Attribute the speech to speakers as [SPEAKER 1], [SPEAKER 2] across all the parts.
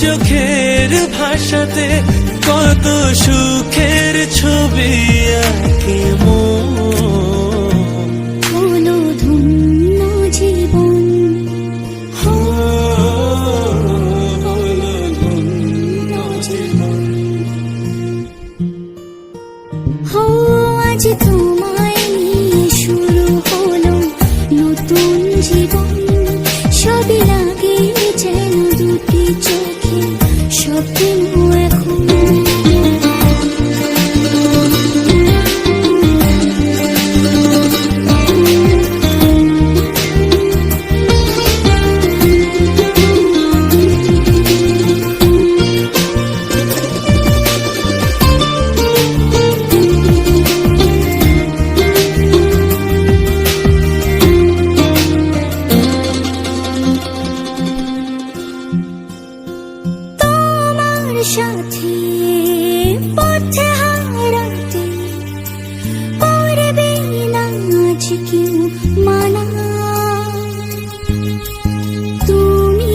[SPEAKER 1] চোখের ভাষাতে কত সুখের ছবি আঁকে
[SPEAKER 2] আজ তোমায় সাথে পথে হারাতে পারবে না আজ কেউ মানা। তুমি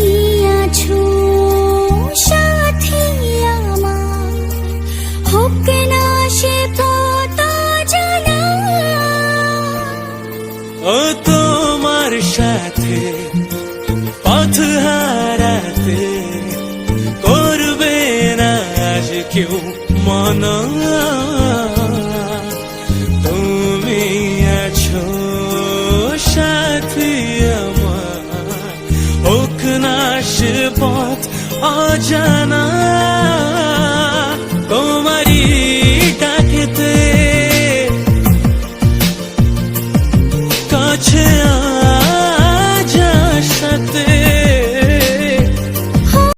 [SPEAKER 2] আছো সাথী আমার
[SPEAKER 1] সাথে কেউ মানা। তুমি আছো সাথী আমার। হোক পথ অজানা। তোমারই